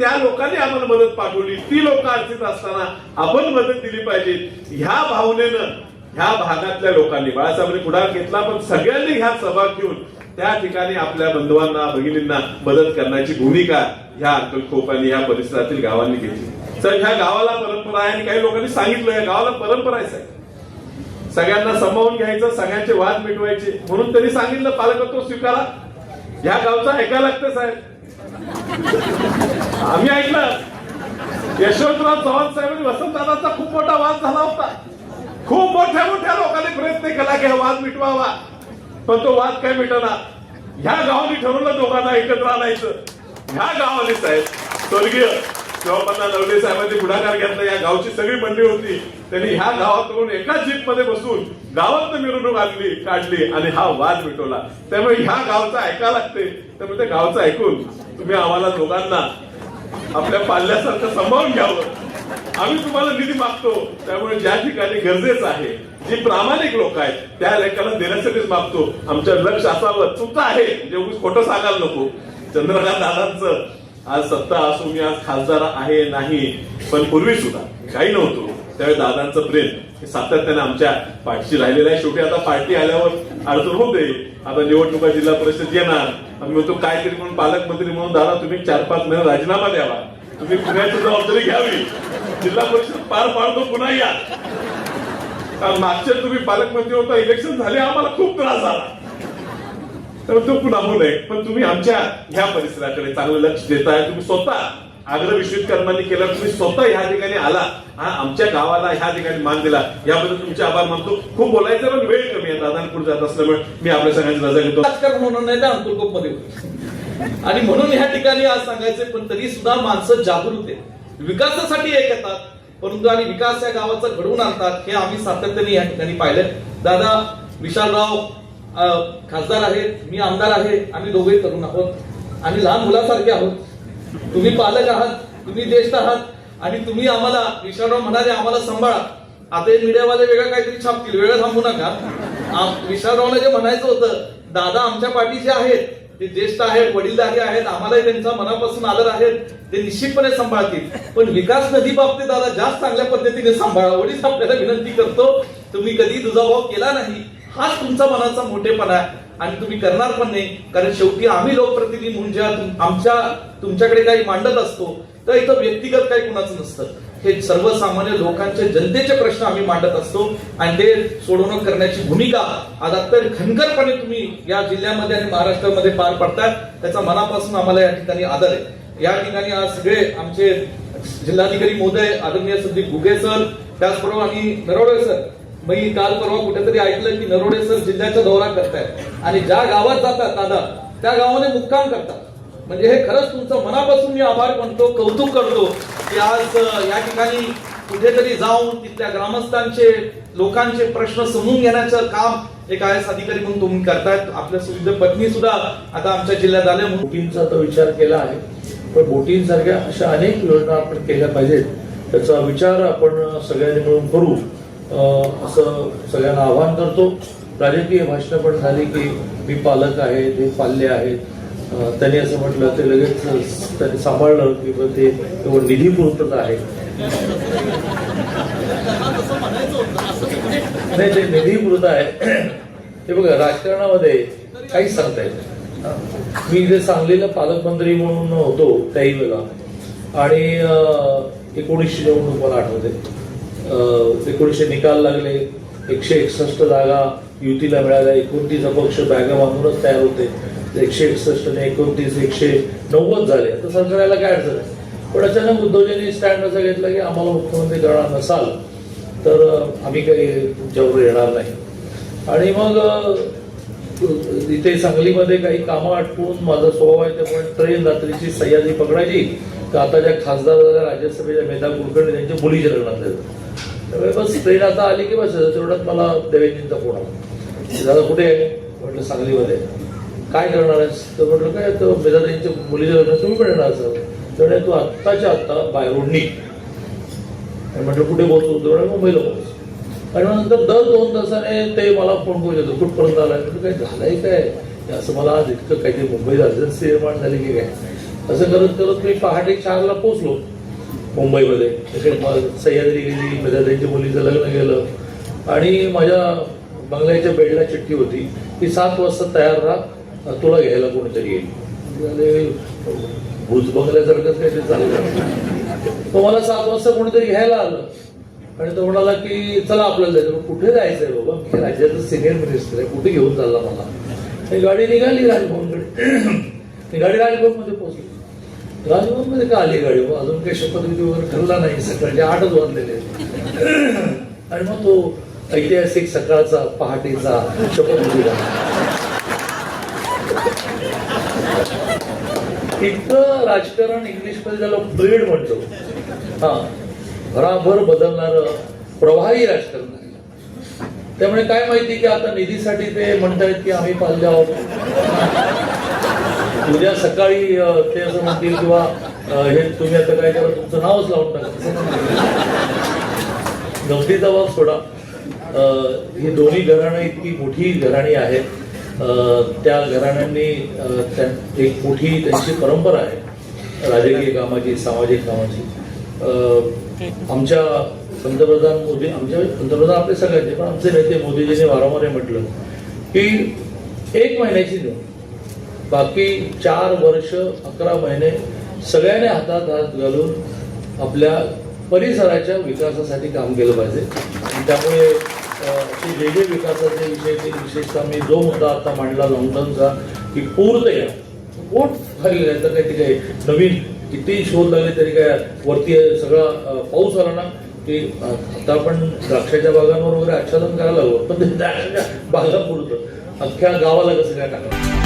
त्या लोकांनी आम्हाला मदत पाठवली. ती लोक अडचणीत असताना आपण मदत दिली पाहिजे. ह्या भावनेनं ह्या भागातल्या लोकांनी बाळासाहेबांनी पुढाकार घेतला पण सगळ्यांनी ह्या सहभाग घेऊन त्या ठिकाणी आपल्या बंधवांना भगिनींना मदत करण्याची भूमिका ह्या अक्कलकोप आणि ह्या परिसरातील गावांनी घेतली. तर ह्या गावाला परंपरा आहे आणि काही लोकांनी सांगितलं या गावाला परंपरा आहे साहेब. सगळ्यांना समावून घ्यायचं सगळ्यांचे वाद मिटवायचे. म्हणून त्यांनी सांगितलं पालकत्व स्वीकारा. ह्या गावचं ऐकायला लागतं साहेब. आम्ही ऐकलं यशवंतराव चव्हाण साहेबांनी वसंतदादाचा खूप मोठा वाद झाला होता. खूप मोठ्या मोठ्या लोकांनी प्रयत्न केला की हा वाद मिटवावा. पण तो वाद काय मिटवला ह्या गावाने ठरवलं दोघांना एकत्र आणायचं. ह्या गावाने साहेब स्वर्गीय शिवापन्ना लवले साहेबांनी पुढाकार घेतला. या गावची सगळी मंडळी होती. त्यांनी ह्या गावाकडून एकाच जीपमध्ये बसून गावात मिरवणूक आणली काढली आणि हा वाद मिटवला. त्यामुळे ह्या गावचं ऐकायला लागते त्यामुळे त्या गावचं ऐकून तुम्ही आम्हाला दोघांना आपल्या पाल्यासारखं सांभाळून घ्यावं. आम्ही तुम्हाला निधी मागतो. त्यामुळे ज्या ठिकाणी गरजेचं आहे जी प्रामाणिक लोक आहेत त्या लेखाला देण्यासाठीच मागतो. आमचं लक्ष असावं. तुमचं आहे. म्हणजे खोटं सांगायला नको. चंद्रकांत दादांचं आज सत्ता असून मी आज खासदार आहे नाही पण पूर्वी सुद्धा काही नव्हतो. त्यावेळी दादांचं प्रेम हे सातत्याने आमच्या पाठीशी राहिलेलं आहे. शेवटी आता पार्टी आल्यावर अडचण होते. आता निवडणुका जिल्हा परिषद येणार. आम्ही म्हणतो काहीतरी म्हणून पालकमंत्री म्हणून दादा तुम्ही चार पाच महिने राजीनामा द्यावा. तुम्ही पुण्याची जबाबदारी घ्यावी. जिल्हा परिषद पार पाडतो पुन्हा या. कारण मागच्या तुम्ही पालकमंत्री होता इलेक्शन झाले आम्हाला खूप त्रास झाला. तर तो पुन्हा होऊ नये पण तुम्ही आमच्या ह्या परिसराकडे चांगलं लक्ष देताय तुम्ही स्वतः आग्रह विश्वकर्मांनी केला तुम्ही स्वतः ह्या ठिकाणी आला हा आमच्या गावाला ह्या ठिकाणी मान दिला. याबद्दल तुमचे आभार मानतो. खूप बोलायचं पण वेळ कमी आहे. दादांपूर जात असल्यामुळे मी आपल्या सगळ्यांची रजा घेतो. राजकारण नाही तर अंकुरकोपमध्ये आणि म्हणून ह्या ठिकाणी आज सांगायचे पण तरी सुद्धा माणसं जागृत आहेत. विकासासाठी एक येतात परंतु आणि विकास या गावाचा घडवून आणतात हे आम्ही सातत्याने या ठिकाणी पाहिलं दादा विशालराव खासदार आहेत मी आमदार आहे आम्ही दोघे तरुण आहोत. आम्ही लहान मुलासारखे आहोत. तुम्ही पालक आहात तुम्ही ज्येष्ठ आहात आणि तुम्ही आम्हाला विशालराव म्हणाले आम्हाला सांभाळा. आता हे मीडियावाले वेगळं काहीतरी छापतील वेगळं थांबू नका. आम- जे म्हणायचं होतं दादा आमच्या पाठीचे आहेत ते ज्येष्ठ आहेत वडीलधारी आहेत आम्हालाही त्यांचा मनापासून आदर आहेत ते निश्चितपणे सांभाळतील. पण विकास नदी बाबतीत दादा जास्त चांगल्या पद्धतीने सांभाळा. वडील आपल्याला विनंती करतो तुम्ही कधी दुजाभाव केला नाही हाच तुमचा मनाचा मोठेपणा आहे. आणि तुम्ही करणार पण नाही. कारण शेवटी आम्ही लोकप्रतिनिधी म्हणून जेव्हा आमच्या तुमच्याकडे काही मांडत असतो तर इथं व्यक्तिगत काही कुणाचं नसतं. हे सर्वसामान्य लोकांचे जनतेचे प्रश्न आम्ही मांडत असतो. आणि ते सोडवणूक करण्याची भूमिका आज अत्यंत खनकरपणे तुम्ही या जिल्ह्यामध्ये आणि महाराष्ट्रामध्ये पार पडताय. त्याचा मनापासून आम्हाला या ठिकाणी आदर आहे. या ठिकाणी आज सगळे आमचे जिल्हाधिकारी महोदय आदरणीय संदीप घुगे सर त्याचबरोबर आणि नरोडे सर मी काल परवा कुठेतरी ऐकलं की नरोडे सर जिल्ह्याचा दौरा करतायत. आणि ज्या गावात जातात दादा त्या गावाने मुक्काम करतात. म्हणजे हे खरंच तुमचं मनापासून मी आभार मानतो कौतुक करतो की आज या ठिकाणी कुठेतरी जाऊन तिथल्या ग्रामस्थांचे लोकांचे प्रश्न समजून घेण्याचं काम एक आय एस अधिकारी म्हणून तुम्ही करतायत. आपल्या सुविधा पत्नी सुद्धा आता आमच्या जिल्ह्यात आल्या म्हणून. बोटींचा तर विचार केला आहे पण बोटींसारख्या अशा अनेक योजना आपण केल्या पाहिजेत. त्याचा विचार आपण सगळ्यांनी मिळून करू. असं सगळ्यांना आवाहन करतो. राजकीय भाषणं पण झाली की मी पालक आहे ते पाल्य आहेत. त्यांनी असं म्हटलं ते लगेच त्यांनी सांभाळलं की ते केवळ निधी पुरतच आहे. नाही ते निधी पुरत आहे. हे बघा राजकारणामध्ये काहीच सांगता येत मी इथे सांगलीला पालकमंत्री म्हणून होतो त्याही वेळेला आणि एकोणीसशे निवडणूक मला आठवते एकोणीसशे निकाल लागले. एकशे एकसष्ट जागा युतीला मिळाल्या. एकोणतीस अपक्ष बॅगा बांधूनच तयार होते. एकशे एकसष्ट एकोणतीस एकशे नव्वद झाले. तर सरकारला काय अडचण आहे? पण अचानक उद्धवजींनी स्टँड असं घेतलं की आम्हाला मुख्यमंत्री करणार नसाल तर आम्ही काही तुमच्यावर येणार नाही. आणि मग इथे सांगलीमध्ये काही कामं आटपून माझा स्वभाव आहे त्यामुळे ट्रेन रात्रीची सह्याद्री पकडायची. तर आता ज्या खासदार राज्यसभेच्या मेधा कुलकर्णी त्यांच्या मुलीच्या लग्नात जायचं त्यामुळे बस ट्रेन आता आली की बस तेवढ्यात मला देवेंद्रचा फोन आला. दादा कुठे आहे? म्हटलं सांगलीमध्ये. काय करणार आहेस? तर म्हटलं काय तर बेदादाईंच्या मुलीचं लग्न तुम्ही पण येणार सर तर तू आत्ताच्या आत्ता बाय रोडनी म्हटलं कुठे पोहोचू? तर मुंबईला पोहोच. आणि मग नंतर दर दोन तासाने ते मला फोन करून येतो कुठपर्यंत आलाय? म्हटलं काय झालंय काय? असं मला आज इतकं काहीतरी मुंबईत अर्जन्सी निर्माण झाली की काय? असं करत करत मी पहाटे चारला पोचलो मुंबईमध्ये. सह्याद्री गेली त्यांच्या मुलीचं लग्न गेलं आणि माझ्या बंगल्याच्या बेडला चिठ्ठी होती. की सात वाजता तयार राहा तुला घ्यायला कोणीतरी येईल. भूज भुज बंगल्यासारखंच काही चाललं. तो मला सात वाजता कोणीतरी घ्यायला आलं. आणि तो म्हणाला की चला आपल्याला जायचं. कुठे जायचं आहे बाबा? मी राज्याचं सिनियर मिनिस्टर आहे. कुठे घेऊन चालला मला? गाडी निघाली राजभवनकडे. ती गाडी राजभवनमध्ये पोहोचली. राजभवनमध्ये का आली गाडी? अजून काही शपथविधी वगैरे ठरला नाही सकाळचे आठच वाजलेले आणि मग तो ऐतिहासिक सकाळचा पहाटेचा शपथविधी इतकं राजकारण इंग्लिशमध्ये त्याला ब्रेड म्हणतो. हा. भराभर बदलणार प्रवाही राजकारण आहे. त्यामुळे काय माहिती की आता निधीसाठी ते म्हणतायत की आम्ही पाहिजे आहोत उद्या सकाळी ते असं म्हणतील किंवा हे तुम्ही आता काय करा तुमचं नावच लावून टाका. गमतीचा भाग सोडा. ही दोन्ही घराणं इतकी मोठी घराणी आहेत. त्या घराण्यांनी त्या- एक मोठी त्यांची परंपरा आहे. राजकीय कामाची सामाजिक कामाची. आमच्या पंतप्रधान मोदी आमच्या पंतप्रधान आपले सगळ्यांचे पण आमचे नेते मोदीजींनी वारंवार म्हटलं की एक महिन्याची निवड. बाकी चार वर्ष अकरा महिने सगळ्यांनी हातात हात घालून आपल्या परिसराच्या विकासासाठी काम केलं पाहिजे. त्यामुळे असे जे जे विकासाचे विषय ते विशेषतः मी जो मुद्दा आता मांडला लॉकडाऊनचा की पूर्तया पोट खाली तर काही ते काही नवीन किती शोध लागले तरी काय वरती सगळा पाऊस आला ना की आता आपण द्राक्षाच्या बागांवर वगैरे आच्छादन करायला हवं पण ते द्राक्षाच्या बागा पुरतं. अख्ख्या गावाला कसं काय टाकावं?